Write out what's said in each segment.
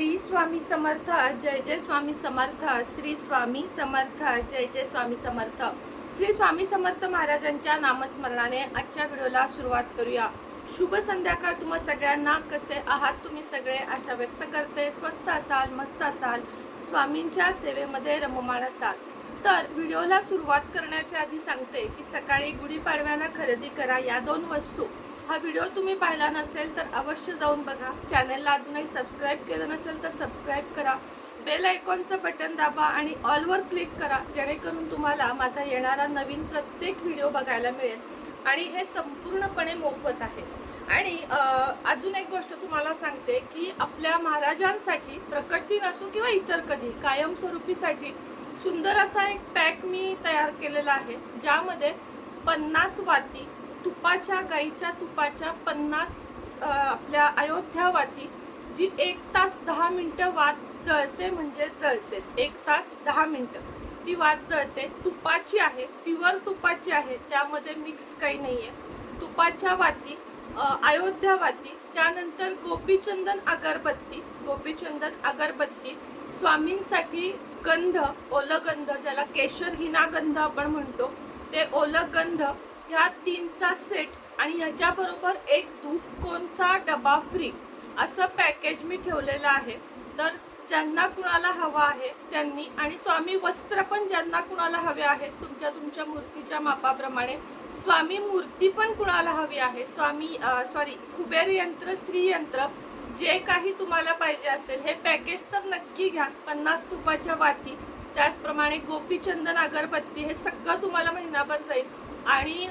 श्री स्वामी समर्थ जय जय स्वामी समर्थ श्री स्वामी समर्थ जय जय स्वामी समर्थ. श्री स्वामी समर्थ महाराजांच्या नामस्मरणाने आजच्या व्हिडिओला सुरुवात करूया. शुभ संध्याकाळ तुम्हा सगळ्यांना. कसे आहात तुम्ही सगळे? आशा व्यक्त करते. स्वस्त असाल मस्त असाल. स्वामींच्या सेवेमध्ये रममाण असाल. तर व्हिडिओला सुरुवात करण्याच्या आधी सांगते की सकाळी गुढीपाडव्याला खरेदी करा या दोन वस्तू. हा व्हिडिओ तुम्ही पाहिला नसेल तर अवश्य जाऊन बघा. चॅनलला अजूनही सबस्क्राईब केलं नसेल तर सबस्क्राईब करा. बेल आयकॉनचं बटन दाबा आणि ऑलवर क्लिक करा जेणेकरून तुम्हाला माझा येणारा नवीन प्रत्येक व्हिडिओ बघायला मिळेल. आणि हे संपूर्णपणे मोफत आहे. आणि अजून एक गोष्ट तुम्हाला सांगते की आपल्या महाराजांसाठी प्रकट दिन असो किंवा इतर कधी कायमस्वरूपीसाठी सुंदर असा एक पॅक मी तयार केलेला आहे ज्यामध्ये पन्नास वाती तुपाच्या गाईच्या तुपाच्या पन्नास आपल्या अयोध्या वाती जी एक तास दहा मिनटं वात जळते म्हणजे जळतेच. एक तास दहा मिनटं. ती वात जळते तुपाची आहे प्युअर तुपाची आहे त्यामध्ये मिक्स काही नाही आहे तुपाच्या वाती अयोध्यावाती अयोध्या वाती त्यानंतर गोपीचंदन अगरबत्ती गोपीचंदन अगरबत्ती स्वामींसाठी गंध ओलगंध ज्याला केशर हिनागंध आपण म्हणतो ते ओलगंध ह्या तीनचा सेट आणि ह्याच्याबरोबर एक धूप कोनचा डबा फ्री असं पॅकेज मी ठेवलेलं आहे. तर ज्यांना कुणाला हवा आहे त्यांनी आणि स्वामी वस्त्र पण ज्यांना कुणाला हवे आहेत तुमच्या तुमच्या मूर्तीच्या मापाप्रमाणे स्वामी मूर्ती पण कुणाला हवी आहे स्वामी सॉरी कुबेर यंत्र श्री यंत्र जे काही तुम्हाला पाहिजे असेल हे पॅकेज तर नक्की घ्या. पन्नास तुपाच्या वाती त्याचप्रमाणे गोपीचंदन अगरबत्ती हे सगळं तुम्हाला महिनाभर जाईल. आणि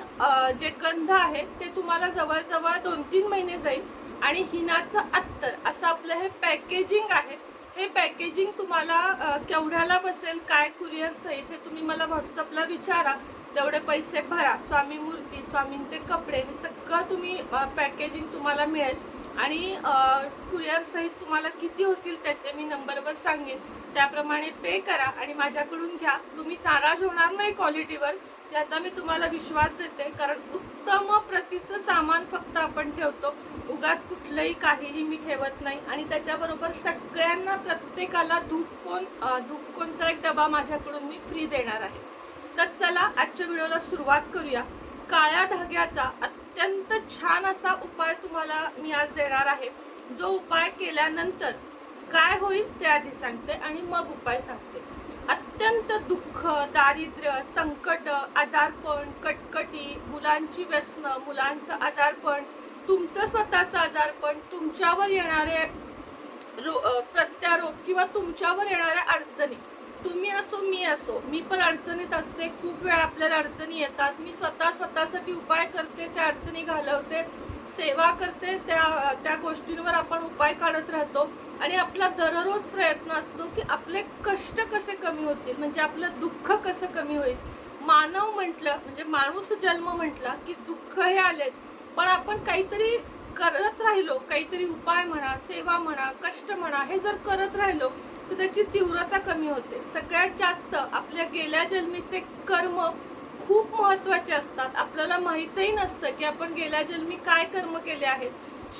जे गंध आहे ते तुम्हाला जवळजवळ दोन तीन महिने जाईल. आणि हिनाचं अत्तर असं आपलं हे पॅकेजिंग आहे. हे पॅकेजिंग तुम्हाला केवढ्याला बसेल काय कुरिअर सहित हे तुम्ही मला व्हॉट्सअपला विचारा. तेवढे पैसे भरा. स्वामी मूर्ती स्वामींचे कपडे हे सगळं तुम्ही पॅकेजिंग तुम्हाला मिळेल. आणि कुरिअर सहित तुम्हाला किती होतील त्याचे मी नंबरवर सांगेन. त्याप्रमाणे पे करा आणि माझ्याकडून घ्या. तुम्ही नाराज होणार नाही क्वालिटीवर याचा मी तुम्हाला विश्वास देते. कारण उत्तम प्रतीचं सामान फक्त आपण ठेवतो. उगाच कुठलंही काहीही मी ठेवत नाही. आणि त्याच्याबरोबर सगळ्यांना प्रत्येकाला धूपकोन धूपकोनचा एक डबा माझ्याकडून मी फ्री देणार आहे. तर चला आजच्या व्हिडिओला सुरुवात करूया. काळ्या धाग्याचा अत्यंत छान असा उपाय तुम्हाला मी आज देणार आहे. जो उपाय केल्यानंतर काय होईल ते आधी सांगते आणि मग उपाय सांगते. अत्यंत दुःख दारिद्र्य संकट आजारपण कटकटी मुलांची व्यसनं मुलांचं आजारपण तुमचं स्वतःचं आजारपण तुमच्यावर येणारे रो- प्रत्यारोप किंवा तुमच्यावर येणाऱ्या अडचणी. असो मी असो मी पण अडचणीत असते. खूप वेळा आपल्याला अडचणी येतात. मी स्वतः स्वतःसाठी उपाय करते त्या अडचणी घालवते सेवा करते त्या त्या गोष्टींवर आपण उपाय काढत राहतो. आणि आपला दररोज प्रयत्न असतो की आपले कष्ट कसे कमी होतील म्हणजे आपलं दुःख कसं कमी होईल. मानव म्हटलं म्हणजे माणूस जन्म म्हटला की दुःख हे आलेच. पण आपण काहीतरी करत राहिलो काहीतरी उपाय म्हणा सेवा म्हणा कष्ट म्हणा हे जर करत राहिलो तर त्याची तीव्रता कमी होते. सगळ्यात जास्त आपल्या गेल्या जन्मीचे कर्म खूप महत्त्वाचे असतात. आपल्याला माहीतही नसतं की आपण गेल्या जन्मी काय कर्म केले आहेत.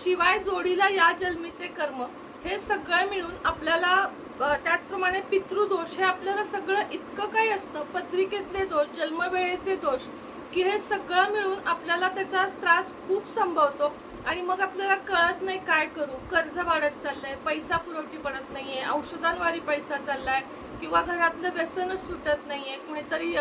शिवाय जोडीला या जन्मीचे कर्म हे सगळं मिळून आपल्याला त्याचप्रमाणे पितृदोष हे आपल्याला सगळं इतकं काही असतं. पत्रिकेतले दोष जन्मवेळेचे दोष की हे सगळं मिळून आपल्याला त्याचा त्रास खूप संभवतो. आणि मग आपल्याला कळत नाही काय करू. कर्ज वाढत चाललंय पैसा पुरवठी पडत नाहीये औषधांवारी पैसा चाललाय किंवा घरातलं व्यसनच सुटत नाहीये कुणीतरी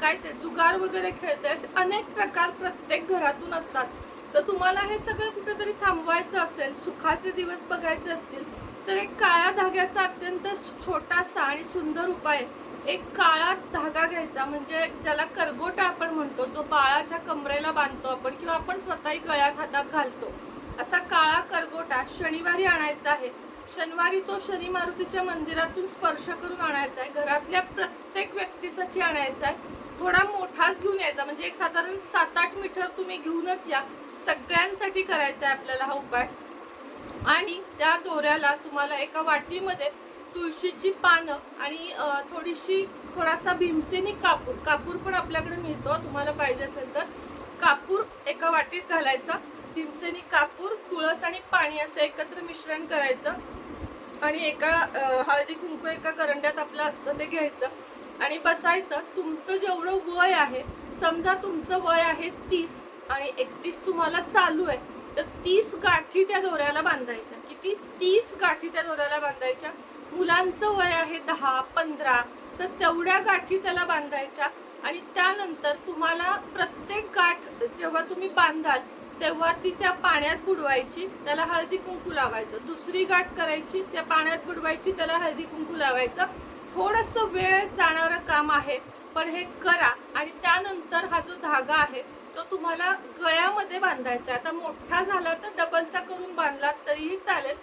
काय ते जुगार वगैरे खेळते असे अनेक प्रकार प्रत्येक घरातून असतात. तर तुम्हाला हे सगळं कुठेतरी थांबवायचं असेल सुखाचे दिवस बघायचे असतील तर एक काळ्या धाग्याचा अत्यंत छोटासा आणि सुंदर उपाय आहे. एक काळा धागा घ्यायचा. म्हणजे ज्याला कर आपण म्हणतो जो बाळाच्या कमरेला बांधतो आपण किंवा आपण स्वतःही गळ्यात हातात घालतो. असा काळा करगोटा शनिवारी आणायचा आहे. शनिवारी तो शनी मारुतीच्या मंदिरातून स्पर्श करून आणायचा आहे. घरातल्या प्रत्येक व्यक्तीसाठी आणायचा आहे. थोडा मोठाच घेऊन यायचा. म्हणजे एक साधारण सात आठ मीटर तुम्ही घेऊनच या. सगळ्यांसाठी करायचा आहे आपल्याला हा उपाय. आणि त्या दोऱ्याला तुम्हाला एका वाटीमध्ये तुळशीची पानं आणि थोडीशी थोडासा भीमसेनी कापूर. कापूर पण आपल्याकडे मिळतो. तुम्हाला पाहिजे असेल तर कापूर एका वाटीत घालायचा. भीमसेनी कापूर तुळस आणि पाणी असं एकत्र मिश्रण करायचं. आणि एका हळदी कुंकू एका करंड्यात आपलं असतं ते घ्यायचं. आणि बसायचं. तुमचं जेवढं वय आहे समजा तुमचं वय आहे तीस आणि एकतीस तुम्हाला चालू आहे तर तीस गाठी त्या दोऱ्याला बांधायच्या. किती? तीस गाठी त्या दोऱ्याला बांधायच्या. मुलांचं वय आहे दहा पंधरा तर तेवढ्या गाठी त्याला बांधायच्या आणि त्यानंतर तुम्हाला प्रत्येक गाठ जेव्हा तुम्ही बांधाल तेव्हा ती त्या पाण्यात बुडवायची त्याला हळदी कुंकू लावायचं. दुसरी गाठ करायची त्या पाण्यात बुडवायची त्याला हळदी कुंकू लावायचं. थोडंसं वेळ जाणारं काम आहे पण हे करा आणि त्यानंतर हा जो धागा आहे तो तुम्हाला गळ्यामध्ये बांधायचा आहे. आता मोठा झाला तर डबलचा करून बांधला तरीही चालेल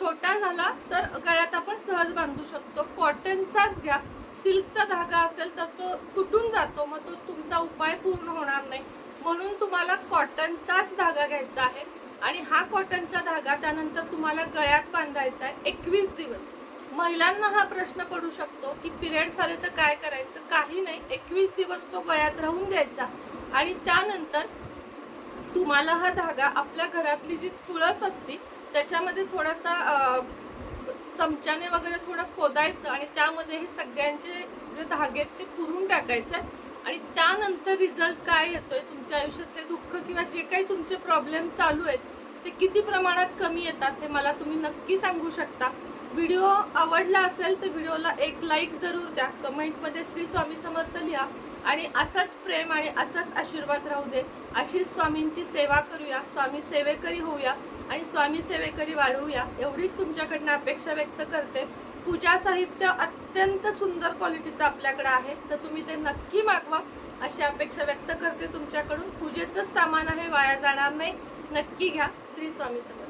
छोटा झाला तर गळ्यात आपण सहज बांधू शकतो. कॉटनचाच घ्या. सिल्कचा धागा असेल तर तो तुटून जातो. मग तो तुमचा उपाय पूर्ण होणार नाही. म्हणून तुम्हाला कॉटनचाच धागा घ्यायचा आहे. आणि हा कॉटनचा धागा त्यानंतर तुम्हाला गळ्यात बांधायचा आहे. एकवीस दिवस. महिलांना हा प्रश्न पडू शकतो की पिरियड्स आले तर काय करायचं? काही नाही. एकवीस दिवस तो गळ्यात राहून द्यायचा. आणि त्यानंतर तुम्हाला हा धागा आपल्या घरातली जी तुळस असती त्याच्यामध्ये थोडासा चमच्याने वगैरे थोडं खोदायचं आणि त्यामध्ये हे सगळ्यांचे जे धागे आहेत ते पुरून टाकायचं आणि त्यानंतर रिझल्ट काय येतोय? तुमच्या आयुष्यातले दुःख किंवा जे काही तुमचे प्रॉब्लेम चालू आहेत ते किती प्रमाणात कमी येतात हे मला तुम्ही नक्की सांगू शकता. व्हिडिओ आवडला असेल तर व्हिडिओला एक लाईक जरूर द्या. कमेंटमध्ये श्री स्वामी समर्थ लिहा आणि असाच प्रेम आणि असाच आशीर्वाद राहू दे. अशी स्वामींची सेवा करूया. स्वामी सेवेकरी होऊया आणि स्वामी सेवेकरी वाढवूया. एवढीच तुमच्याकडनं अपेक्षा व्यक्त करते. पूजा साहित्य अत्यंत सुंदर क्वालिटीचं आपल्याकडं आहे. तर तुम्ही ते नक्की मागवा. अशी अपेक्षा व्यक्त करते तुमच्याकडून. पूजेचंच सामान आहे वाया जाणार नाही. नक्की घ्या. श्री स्वामी समर्थ.